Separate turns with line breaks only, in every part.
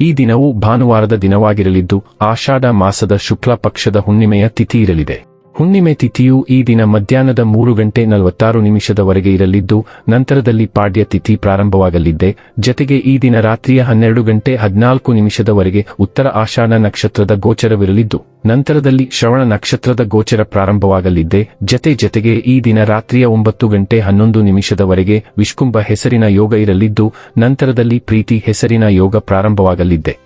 ಈ ದಿನವು ಭಾನುವಾರದ ದಿನವಾಗಿರಲಿದ್ದು ಆಷಾಢ ಮಾಸದ ಶುಕ್ಲ ಪಕ್ಷದ ಹುಣ್ಣಿಮೆಯ ತಿಥಿ ಇರಲಿದೆ. ಹುಣ್ಣಿಮೆ ತಿಥಿಯು ಈ ದಿನ ಮಧ್ಯಾಹ್ನದ ಮೂರು ಗಂಟೆ ನಲವತ್ತಾರು ನಿಮಿಷದವರೆಗೆ ಇರಲಿದ್ದು, ನಂತರದಲ್ಲಿ ಪಾಡ್ಯ ತಿಥಿ ಪ್ರಾರಂಭವಾಗಲಿದ್ದೆ. ಜತೆಗೆ ಈ ದಿನ ರಾತ್ರಿಯ ಹನ್ನೆರಡು ಗಂಟೆ ಹದಿನಾಲ್ಕು ನಿಮಿಷದವರೆಗೆ ಉತ್ತರ ಆಷಾಢ ನಕ್ಷತ್ರದ ಗೋಚರವಿರಲಿದ್ದು, ನಂತರದಲ್ಲಿ ಶ್ರವಣ ನಕ್ಷತ್ರದ ಗೋಚರ ಪ್ರಾರಂಭವಾಗಲಿದ್ದೆ. ಜತೆ ಜತೆಗೆ ಈ ದಿನ ರಾತ್ರಿಯ ಒಂಬತ್ತು ಗಂಟೆ ಹನ್ನೊಂದು ನಿಮಿಷದವರೆಗೆ ವಿಷ್ಕುಂಭ ಹೆಸರಿನ ಯೋಗ ಇರಲಿದ್ದು, ನಂತರದಲ್ಲಿ ಪ್ರೀತಿ ಹೆಸರಿನ ಯೋಗ ಪ್ರಾರಂಭವಾಗಲಿದ್ದೆ.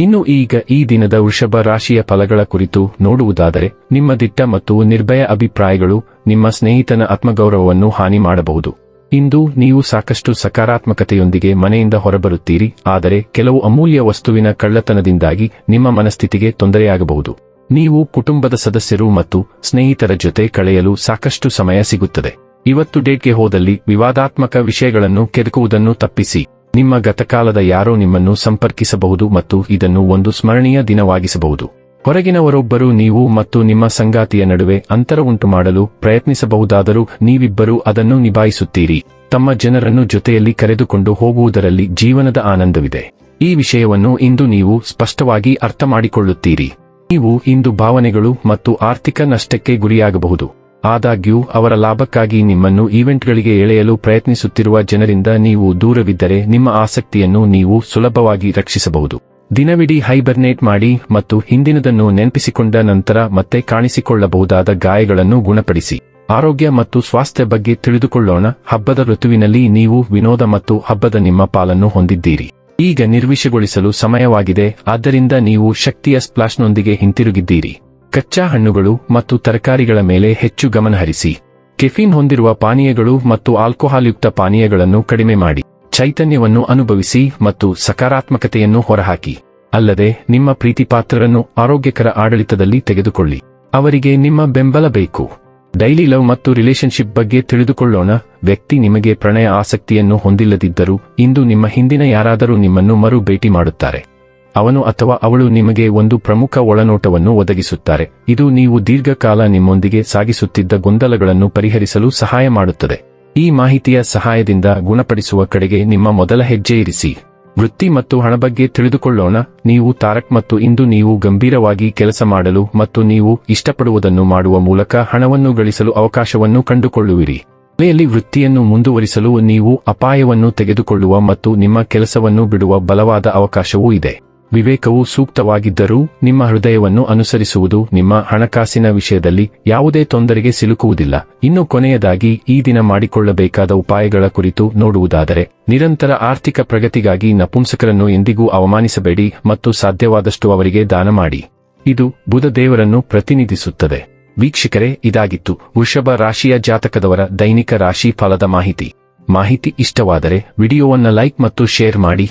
ಇನ್ನು ಈಗ ಈ ದಿನದ ವೃಷಭ ರಾಶಿಯ ಫಲಗಳ ಕುರಿತು ನೋಡುವುದಾದರೆ, ನಿಮ್ಮ ದಿಟ್ಟ ಮತ್ತು ನಿರ್ಭಯ ಅಭಿಪ್ರಾಯಗಳು ನಿಮ್ಮ ಸ್ನೇಹಿತನ ಆತ್ಮಗೌರವವನ್ನು ಹಾನಿ ಮಾಡಬಹುದು. ಇಂದು ನೀವು ಸಾಕಷ್ಟು ಸಕಾರಾತ್ಮಕತೆಯೊಂದಿಗೆ ಮನೆಯಿಂದ ಹೊರಬರುತ್ತೀರಿ, ಆದರೆ ಕೆಲವು ಅಮೂಲ್ಯ ವಸ್ತುವಿನ ಕಳ್ಳತನದಿಂದಾಗಿ ನಿಮ್ಮ ಮನಸ್ಥಿತಿಗೆ ತೊಂದರೆಯಾಗಬಹುದು. ನೀವು ಕುಟುಂಬದ ಸದಸ್ಯರು ಮತ್ತು ಸ್ನೇಹಿತರ ಜೊತೆ ಕಳೆಯಲು ಸಾಕಷ್ಟು ಸಮಯ ಸಿಗುತ್ತದೆ. ಇವತ್ತು ಡೇಟ್ಗೆ ಹೋದಲ್ಲಿ ವಿವಾದಾತ್ಮಕ ವಿಷಯಗಳನ್ನು ಕೆದಕುವುದನ್ನು ತಪ್ಪಿಸಿ. ನಿಮ್ಮ ಗತಕಾಲದ ಯಾರೋ ನಿಮ್ಮನ್ನು ಸಂಪರ್ಕಿಸಬಹುದು ಮತ್ತು ಇದನ್ನು ಒಂದು ಸ್ಮರಣೀಯ ದಿನವಾಗಿಸಬಹುದು. ಹೊರಗಿನವರೊಬ್ಬರು ನೀವು ಮತ್ತು ನಿಮ್ಮ ಸಂಗಾತಿಯ ನಡುವೆ ಅಂತರ ಉಂಟು ಮಾಡಲು ಪ್ರಯತ್ನಿಸಬಹುದಾದರೂ ನೀವಿಬ್ಬರೂ ಅದನ್ನು ನಿಭಾಯಿಸುತ್ತೀರಿ. ತಮ್ಮ ಜನರನ್ನು ಜೊತೆಯಲ್ಲಿ ಕರೆದುಕೊಂಡು ಹೋಗುವುದರಲ್ಲಿ ಜೀವನದ ಆನಂದವಿದೆ. ಈ ವಿಷಯವನ್ನು ಇಂದು ನೀವು ಸ್ಪಷ್ಟವಾಗಿ ಅರ್ಥ ಮಾಡಿಕೊಳ್ಳುತ್ತೀರಿ ನೀವು ಇಂದು ಭಾವನೆಗಳು ಮತ್ತು ಆರ್ಥಿಕ ನಷ್ಟಕ್ಕೆ ಗುರಿಯಾಗಬಹುದು. ಆದಾಗ್ಯೂ, ಅವರ ಲಾಭಕ್ಕಾಗಿ ನಿಮ್ಮನ್ನು ಈವೆಂಟ್ಗಳಿಗೆ ಎಳೆಯಲು ಪ್ರಯತ್ನಿಸುತ್ತಿರುವ ಜನರಿಂದ ನೀವು ದೂರವಿದ್ದರೆ ನಿಮ್ಮ ಆಸಕ್ತಿಯನ್ನು ನೀವು ಸುಲಭವಾಗಿ ರಕ್ಷಿಸಬಹುದು. ದಿನವಿಡೀ ಹೈಬರ್ನೇಟ್ ಮಾಡಿ ಮತ್ತು ಹಿಂದಿನದನ್ನು ನೆನಪಿಸಿಕೊಂಡ ನಂತರ ಮತ್ತೆ ಕಾಣಿಸಿಕೊಳ್ಳಬಹುದಾದ ಗಾಯಗಳನ್ನು ಗುಣಪಡಿಸಿ. ಆರೋಗ್ಯ ಮತ್ತು ಸ್ವಾಸ್ಥ್ಯ ಬಗ್ಗೆ ತಿಳಿದುಕೊಳ್ಳೋಣ, ಹಬ್ಬದ ಋತುವಿನಲ್ಲಿ ನೀವು ವಿನೋದ ಮತ್ತು ಹಬ್ಬದ ನಿಮ್ಮ ಪಾಲನ್ನು ಹೊಂದಿದ್ದೀರಿ. ಈಗ ನಿರ್ವಿಷಗೊಳಿಸಲು ಸಮಯವಾಗಿದೆ, ಆದ್ದರಿಂದ ನೀವು ಶಕ್ತಿಯ ಸ್ಪ್ಲಾಶ್ನೊಂದಿಗೆ ಹಿಂತಿರುಗಿದ್ದೀರಿ. ಕಚ್ಚಾ ಹಣ್ಣುಗಳು ಮತ್ತು ತರಕಾರಿಗಳ ಮೇಲೆ ಹೆಚ್ಚು ಗಮನಹರಿಸಿ ಕೆಫೀನ್ ಹೊಂದಿರುವ ಪಾನೀಯಗಳು ಮತ್ತು ಆಲ್ಕೋಹಾಲ್ಯುಕ್ತ ಪಾನೀಯಗಳನ್ನು ಕಡಿಮೆ ಮಾಡಿ. ಚೈತನ್ಯವನ್ನು ಅನುಭವಿಸಿ ಮತ್ತು ಸಕಾರಾತ್ಮಕತೆಯನ್ನು ಹೊರಹಾಕಿ. ಅಲ್ಲದೆ, ನಿಮ್ಮ ಪ್ರೀತಿಪಾತ್ರರನ್ನು ಆರೋಗ್ಯಕರ ಆಡಳಿತದಲ್ಲಿ ತೆಗೆದುಕೊಳ್ಳಿ. ಅವರಿಗೆ ನಿಮ್ಮ ಬೆಂಬಲ ಬೇಕು. ಡೈಲಿ ಲವ್ ಮತ್ತು ರಿಲೇಶನ್ಶಿಪ್ ಬಗ್ಗೆ ತಿಳಿದುಕೊಳ್ಳೋಣ. ವ್ಯಕ್ತಿ ನಿಮಗೆ ಪ್ರಣಯ ಆಸಕ್ತಿಯನ್ನು ಹೊಂದಿಲ್ಲದಿದ್ದರೂ, ಇಂದು ನಿಮ್ಮ ಹಿಂದಿನ ಯಾರಾದರೂ ನಿಮ್ಮನ್ನು ಮರು ಭೇಟಿ ಮಾಡುತ್ತಾರೆ. ಅವನು ಅಥವಾ ಅವಳು ನಿಮಗೆ ಒಂದು ಪ್ರಮುಖ ಒಳನೋಟವನ್ನು ಒದಗಿಸುತ್ತಾರೆ. ಇದು ನೀವು ದೀರ್ಘಕಾಲ ನಿಮ್ಮೊಂದಿಗೆ ಸಾಗಿಸುತ್ತಿದ್ದ ಗೊಂದಲಗಳನ್ನು ಪರಿಹರಿಸಲು ಸಹಾಯ ಮಾಡುತ್ತದೆ. ಈ ಮಾಹಿತಿಯ ಸಹಾಯದಿಂದ ಗುಣಪಡಿಸುವ ಕಡೆಗೆ ನಿಮ್ಮ ಮೊದಲ ಹೆಜ್ಜೆ ಇರಿಸಿ. ವೃತ್ತಿ ಮತ್ತು ಹಣ ಬಗ್ಗೆ ತಿಳಿದುಕೊಳ್ಳೋಣ. ನೀವು ತಾರಕ್ ಮತ್ತು ಇಂದು ನೀವು ಗಂಭೀರವಾಗಿ ಕೆಲಸ ಮಾಡಲು ಮತ್ತು ನೀವು ಇಷ್ಟಪಡುವುದನ್ನು ಮಾಡುವ ಮೂಲಕ ಹಣವನ್ನು ಗಳಿಸಲು ಅವಕಾಶವನ್ನು ಕಂಡುಕೊಳ್ಳುವಿರಿ. ಮನೆಯಲ್ಲಿ ವೃತ್ತಿಯನ್ನು ಮುಂದುವರಿಸಲು ನೀವು ಅಪಾಯವನ್ನು ತೆಗೆದುಕೊಳ್ಳುವ ಮತ್ತು ನಿಮ್ಮ ಕೆಲಸವನ್ನು ಬಿಡುವ ಬಲವಾದ ಅವಕಾಶವೂ ಇದೆ. ವಿವೇಕವು ಸೂಕ್ತವಾಗಿದ್ದರೂ ನಿಮ್ಮ ಹೃದಯವನ್ನು ಅನುಸರಿಸುವುದು ನಿಮ್ಮ ಹಣಕಾಸಿನ ವಿಷಯದಲ್ಲಿ ಯಾವುದೇ ತೊಂದರೆಗೆ ಸಿಲುಕುವುದಿಲ್ಲ. ಇನ್ನು ಕೊನೆಯದಾಗಿ ಈ ದಿನ ಮಾಡಿಕೊಳ್ಳಬೇಕಾದ ಉಪಾಯಗಳ ಕುರಿತು ನೋಡುವುದಾದರೆ, ನಿರಂತರ ಆರ್ಥಿಕ ಪ್ರಗತಿಗಾಗಿ ನಪುಂಸಕರನ್ನು ಎಂದಿಗೂ ಅವಮಾನಿಸಬೇಡಿ ಮತ್ತು ಸಾಧ್ಯವಾದಷ್ಟು ಅವರಿಗೆ ದಾನ ಮಾಡಿ. ಇದು ಬುಧ ದೇವರನ್ನು ಪ್ರತಿನಿಧಿಸುತ್ತದೆ. ವೀಕ್ಷಕರೇ, ಇದಾಗಿತ್ತು ವೃಷಭ ರಾಶಿಯ ಜಾತಕದವರ ದೈನಿಕ ರಾಶಿ ಫಲದ ಮಾಹಿತಿ. ಮಾಹಿತಿ ಇಷ್ಟವಾದರೆ ವಿಡಿಯೋವನ್ನು ಲೈಕ್ ಮತ್ತು ಶೇರ್ ಮಾಡಿ.